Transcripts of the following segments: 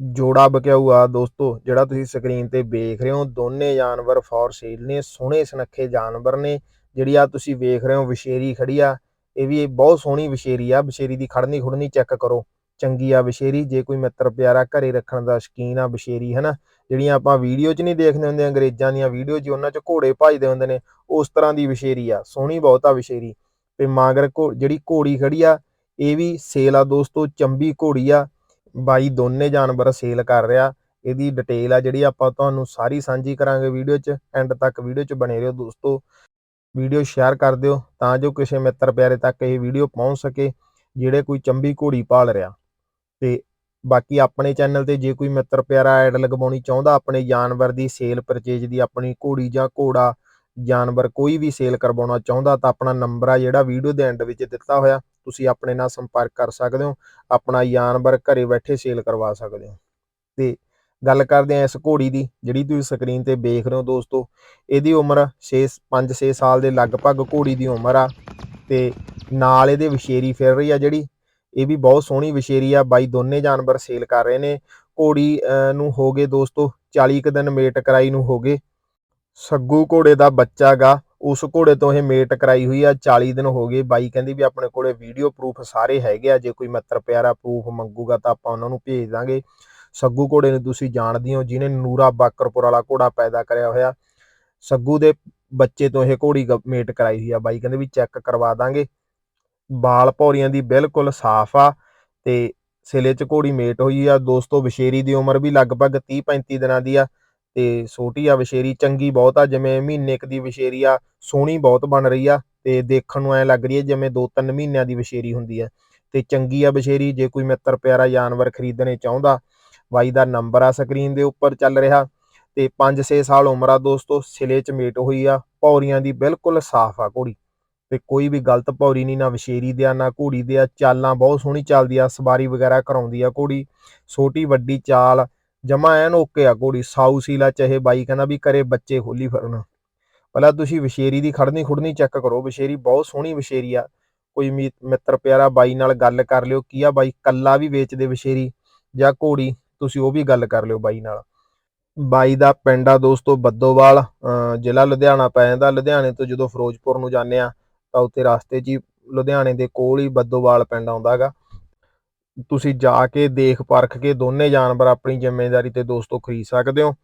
ਜੋੜਾ ਬਕਿਆਊ ਆ ਦੋਸਤੋ, ਜਿਹੜਾ ਤੁਸੀਂ ਸਕਰੀਨ ਤੇ ਵੇਖ ਰਹੇ ਹੋ, ਦੋਨੇ ਜਾਨਵਰ ਫॉर ਸੇਲ ਨੇ, ਸੋਹਣੇ ਸੁਨੱਖੇ ਜਾਨਵਰ ਨੇ, ਜਿਹੜੀ ਆ ਤੁਸੀਂ ਵੇਖ ਰਹੇ ਹੋ, ਵਿਸ਼ੇਰੀ ਖੜੀ ਆ, ਇਹ ਵੀ ਬਹੁਤ ਸੋਹਣੀ ਵਿਸ਼ੇਰੀ ਆ, ਵਿਸ਼ੇਰੀ ਦੀ ਖੜਨੀ ਖੁੜਨੀ ਚੈੱਕ ਕਰੋ, ਚੰਗੀ ਆ ਵਿਸ਼ੇਰੀ, ਜੇ ਕੋਈ ਮਿੱਤਰ ਪਿਆਰਾ ਘਰੇ ਰੱਖਣ ਦਾ ਸ਼ਕੀਨ ਆ ਵਿਸ਼ੇਰੀ, ਹਨਾ, ਜਿਹੜੀਆਂ ਆਪਾਂ ਵੀਡੀਓ 'ਚ ਨਹੀਂ ਦੇਖਦੇ ਹੁੰਦੇ, ਅੰਗਰੇਜ਼ਾਂ ਦੀਆਂ ਵੀਡੀਓ 'ਚ ਉਹਨਾਂ 'ਚ ਘੋੜੇ ਭਜਦੇ ਹੁੰਦੇ ਨੇ, ਉਸ ਤਰ੍ਹਾਂ ਦੀ ਵਿਸ਼ੇਰੀ ਆ, ਸੋਹਣੀ ਬਹੁਤ ਆ ਵਿਸ਼ੇਰੀ, ਤੇ ਮਾਗਰ ਘੋ- ਜਿਹੜੀ ਘੋੜੀ ਖੜੀ ਆ, ਇਹ ਵੀ ਸੇਲ ਆ ਦੋਸਤੋ, ਚੰਬੀ ਘੋੜੀ ਆ ਬਾਈ ਦੋਨੇ ਜਾਨਵਰ ਸੇਲ ਕਰ ਰਿਹਾ। ਇਹਦੀ ਡਿਟੇਲ ਆ ਜਿਹੜੀ ਆਪਾਂ ਤੁਹਾਨੂੰ ਸਾਰੀ ਸਾਂਝੀ ਕਰਾਂਗੇ ਵੀਡੀਓ 'ਚ। ਐਂਡ ਤੱਕ ਵੀਡੀਓ 'ਚ ਬਣੇ ਰਹੋ ਦੋਸਤੋ। ਵੀਡੀਓ ਸ਼ੇਅਰ ਕਰ ਦਿਓ ਤਾਂ ਜੋ ਕਿਸੇ ਮਿੱਤਰ ਪਿਆਰੇ ਤੱਕ ਇਹ ਵੀਡੀਓ ਪਹੁੰਚ ਸਕੇ, ਜਿਹੜੇ ਕੋਈ ਚੰਬੀ ਘੋੜੀ ਪਾਲ ਰਿਹਾ। ਤੇ ਬਾਕੀ ਆਪਣੇ ਚੈਨਲ ਤੇ ਜੇ ਕੋਈ ਮਿੱਤਰ ਪਿਆਰਾ ਐਡ ਲਗਵਾਉਣੀ ਚਾਹੁੰਦਾ, ਆਪਣੇ ਜਾਨਵਰ ਦੀ ਸੇਲ ਪਰਚੇਜ ਦੀ, ਆਪਣੀ ਘੋੜੀ ਜਾਂ ਘੋੜਾ, ਜਾਨਵਰ ਕੋਈ ਵੀ ਸੇਲ ਕਰਵਾਉਣਾ ਚਾਹੁੰਦਾ ਤਾਂ ਆਪਣਾ ਨੰਬਰ ਆ ਜਿਹੜਾ ਵੀਡੀਓ ਦੇ ਐਂਡ ਵਿੱਚ ਦਿੱਤਾ ਹੋਇਆ। ਤੁਸੀਂ ਆਪਣੇ ਨਾਲ ਸੰਪਰਕ ਕਰ ਸਕਦੇ ਹੋ, ਆਪਣਾ ਜਾਨਵਰ ਘਰੇ ਬੈਠੇ ਸੇਲ ਕਰਵਾ ਸਕਦੇ ਹੋ। ਤੇ ਗੱਲ ਕਰਦੇ ਆ ਇਸ ਘੋੜੀ ਦੀ, ਜਿਹੜੀ ਤੁਸੀਂ ਸਕਰੀਨ ਤੇ ਵੇਖ ਰਹੇ ਹੋ ਦੋਸਤੋ, ਇਹਦੀ ਉਮਰ 6 5-6 ਸਾਲ ਦੇ ਲਗਭਗ ਘੋੜੀ ਦੀ ਉਮਰ ਆ। ਤੇ ਨਾਲ ਇਹਦੇ ਵਿਸ਼ੇਰੀ ਫਿਰ ਰਹੀ ਆ ਜਿਹੜੀ, ਇਹ ਵੀ ਬਹੁਤ ਸੋਹਣੀ ਵਿਸ਼ੇਰੀ ਆ, ਬਾਈ ਦੋਨੇ ਜਾਨਵਰ ਸੇਲ ਕਰ ਰਹੇ ਨੇ। ਘੋੜੀ ਨੂੰ ਹੋ ਗਏ ਦੋਸਤੋ 40 ਕੁ ਦਿਨ ਮੇਟ ਕਰਾਈ ਨੂੰ ਹੋ ਗਏ। ਸੱਗੂ ਘੋੜੇ ਦਾ ਬੱਚਾ ਗਾ। ਉਸ ਘੋੜੇ ਤੋਂ ਇਹ ਮੇਟ ਕਰਾਈ ਹੋਈ ਆ 40 ਦਿਨ ਹੋ ਗਏ। ਬਾਈ ਕਹਿੰਦੀ ਵੀ ਆਪਣੇ ਕੋਲੇ ਵੀਡੀਓ ਪ੍ਰੂਫ ਸਾਰੇ ਹੈਗੇ ਆ। ਜੇ ਕੋਈ ਮਿੱਤਰ ਪਿਆਰਾ ਪ੍ਰੂਫ ਮੰਗੂਗਾ ਤਾਂ ਆਪਾਂ ਉਹਨਾਂ ਨੂੰ ਭੇਜ ਦਾਂਗੇ। ਸੱਗੂ ਘੋੜੇ ਨੂੰ ਤੁਸੀਂ ਜਾਣਦੇ ਹੋ, ਜਿਹਨੇ ਨੂਰਾ ਬਾਕਰਪੁਰ ਵਾਲਾ ਘੋੜਾ ਪੈਦਾ ਕਰਿਆ ਹੋਇਆ। ਸੱਗੂ ਦੇ ਬੱਚੇ ਤੋਂ ਇਹ ਘੋੜੀ ਮੇਟ ਕਰਾਈ ਹੋਈ ਆ। ਬਾਈ ਕਹਿੰਦੇ ਵੀ ਚੈੱਕ ਕਰਵਾ ਦਾਂਗੇ। ਬਾਲ ਭੌਰੀਆਂ ਦੀ ਬਿਲਕੁਲ ਸਾਫ਼ ਆ ਤੇ ਸਿਲੇ ਚ ਘੋੜੀ ਮੇਟ ਹੋਈ ਆ। ਦੋਸਤੋ ਵਿਸ਼ੇਰੀ ਦੀ ਉਮਰ ਵੀ ਲਗਭਗ 30 35 ਦਿਨਾਂ ਦੀ ਆ। ਤੇ ਛੋਟੀ ਆ ਵਿਸ਼ੇਰੀ, ਚੰਗੀ ਬਹੁਤ ਆ, ਜਿਵੇਂ ਮਹੀਨੇ ਕੁ ਦੀ ਵਿਸ਼ੇਰੀ ਆ, ਸੋਹਣੀ ਬਹੁਤ ਬਣ ਰਹੀ ਆ ਤੇ ਦੇਖਣ ਨੂੰ ਐ ਲੱਗ ਰਹੀ ਹੈ ਜਿਵੇਂ 2-3 ਮਹੀਨਿਆਂ ਦੀ ਵਿਸ਼ੇਰੀ ਹੁੰਦੀ ਹੈ। ਤੇ ਚੰਗੀ ਆ ਵਿਸ਼ੇਰੀ, ਜੇ ਕੋਈ ਮਿੱਤਰ ਪਿਆਰਾ ਜਾਨਵਰ ਖਰੀਦਣੇ ਚਾਹੁੰਦਾ, ਬਾਈ ਦਾ ਨੰਬਰ ਆ ਸਕਰੀਨ ਦੇ ਉੱਪਰ ਚੱਲ ਰਿਹਾ ਤੇ 5-6 ਸਾਲ ਉਮਰ ਆ ਦੋਸਤੋ, ਸਿਲੇ ਚ ਮੇਟ ਹੋਈ ਆ, ਪੌਰੀਆਂ ਦੀ ਬਿਲਕੁਲ ਸਾਫ਼ ਆ ਘੋੜੀ। ਤੇ ਕੋਈ ਵੀ ਗਲਤ ਪੌੜੀ ਨਹੀਂ ਨਾ ਵਿਸ਼ੇਰੀ ਦੇ ਆ, ਨਾ ਘੋੜੀ ਦੇ ਆ, ਚਾਲਾਂ ਬਹੁਤ ਸੋਹਣੀ ਚੱਲਦੀ ਆ, ਸਵਾਰੀ ਵਗੈਰਾ ਕਰਾਉਂਦੀ ਆ ਘੋੜੀ। ਛੋਟੀ ਵੱਡੀ ਚਾਲ ਜਮਾ ਐਨ ਓਕੇ ਆ ਘੋੜੀ, ਸਾਊ ਸੀਲਾ ਚਾਹੇ ਬਾਈ ਕਹਿੰਦਾ ਵੀ ਕਰੇ ਬੱਚੇ ਖੋਲੀ ਫਿਰਨ। ਪਹਿਲਾਂ ਤੁਸੀਂ ਵਿਸ਼ੇਰੀ ਦੀ ਖੜਨੀ ਖੁੜਨੀ ਚੈੱਕ ਕਰੋ, ਵਿਸ਼ੇਰੀ ਬਹੁਤ ਸੋਹਣੀ ਵਿਸ਼ੇਰੀ ਆ। ਕੋਈ ਮੀ- ਮਿੱਤਰ ਪਿਆਰਾ ਬਾਈ ਨਾਲ ਗੱਲ ਕਰ ਲਿਓ, ਕੀ ਆ ਬਾਈ? ਕੱਲਾ ਵੀ ਵੇਚਦੇ ਵਿਸ਼ੇਰੀ, ਜਾਂ ਘੋੜੀ? ਤੁਸੀਂ ਉਹ ਵੀ ਗੱਲ ਕਰ ਲਿਓ ਬਾਈ ਨਾਲ। ਬਾਈ ਦਾ ਪਿੰਡ ਆ ਦੋਸਤੋ ਬੱਦੋਵਾਲ, ਅਹ ਜ਼ਿਲ੍ਹਾ ਲੁਧਿਆਣਾ, ਪੈ ਜਾਂਦਾ ਲੁਧਿਆਣੇ ਤੋਂ ਜਦੋਂ ਫਿਰੋਜ਼ਪੁਰ ਨੂੰ ਜਾਂਦੇ ਆ, ਤਾਂ ਉੱਥੇ ਰਸਤੇ 'ਚ ਹੀ ਲੁਧਿਆਣੇ ਦੇ ਕੋਲ ਹੀ ਬੱਦੋਵਾਲ ਪਿੰਡ ਆਉਂਦਾ ਹੈਗਾ। ਤੁਸੀਂ ਜਾ ਕੇ ਦੇਖ ਪਰਖ ਕੇ ਦੋਨੇ ਜਾਨਵਰ ਆਪਣੀ ਜ਼ਿੰਮੇਵਾਰੀ ਤੇ ਦੋਸਤੋ ਖਰੀਦ ਸਕਦੇ ਹੋ।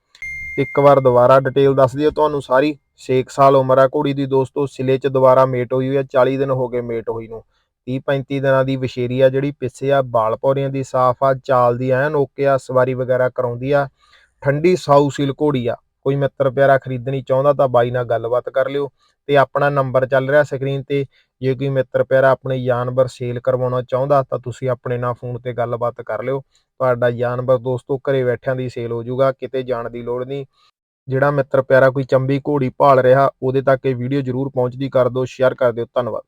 ਇੱਕ ਵਾਰ ਦੁਬਾਰਾ ਡਿਟੇਲ ਦੱਸ ਦਿਓ ਤੁਹਾਨੂੰ ਸਾਰੀ। 6 ਸਾਲ ਉਮਰ ਆ ਘੋੜੀ ਦੀ ਦੋਸਤੋ, ਸਿਲੇ 'ਚ ਦੁਬਾਰਾ ਮੇਟ ਹੋਈ ਹੋਈ ਆ 40 ਦਿਨ ਹੋ ਗਏ ਮੇਟ ਹੋਈ ਨੂੰ। 30 35 ਦਿਨਾਂ ਦੀ ਵਿਸ਼ੇਰੀ ਆ ਜਿਹੜੀ ਪਿੱਛੇ ਆ, ਬਾਲ ਪੌਰੀਆਂ ਦੀ ਸਾਫ਼ ਆ, ਚਾਲ ਦੀ ਐਨ ਓਕੇ ਆ, ਸਵਾਰੀ ਵਗੈਰਾ ਕਰਾਉਂਦੀ ਆ। ਠੰਡੀ ਸਾਊ ਸੀਲ ਘੋੜੀ ਆ। ਕੋਈ ਮਿੱਤਰ ਪਿਆਰਾ ਖਰੀਦਣੀ ਚਾਹੁੰਦਾ ਤਾਂ ਬਾਈ ਨਾਲ ਗੱਲਬਾਤ ਕਰ ਲਿਓ ਤੇ ਆਪਣਾ ਨੰਬਰ ਚੱਲ ਰਿਹਾ ਸਕਰੀਨ ਤੇ। ਜੇ ਕੋਈ ਮਿੱਤਰ ਪਿਆਰਾ ਆਪਣੇ ਜਾਨਵਰ ਸੇਲ ਕਰਵਾਉਣਾ ਚਾਹੁੰਦਾ ਤਾਂ ਤੁਸੀਂ ਆਪਣੇ ਨਾਲ ਫੋਨ ਤੇ ਗੱਲਬਾਤ ਕਰ ਲਿਓ। ਤੁਹਾਡਾ ਜਾਨਵਰ ਦੋਸਤੋ ਘਰੇ ਬੈਠਿਆਂ ਦੀ ਸੇਲ ਹੋ ਜਾਊਗਾ, ਕਿਤੇ ਜਾਣ ਦੀ ਲੋੜ ਨਹੀਂ। ਜਿਹੜਾ ਮਿੱਤਰ ਪਿਆਰਾ ਕੋਈ ਚੰਬੀ ਘੋੜੀ ਭਾਲ ਰਿਹਾ, ਉਹਦੇ ਤੱਕ ਇਹ ਵੀਡੀਓ ਜਰੂਰ ਪਹੁੰਚਦੀ। ਕਰ ਦਿਓ ਸ਼ੇਅਰ ਕਰ ਦਿਓ। ਧੰਨਵਾਦ।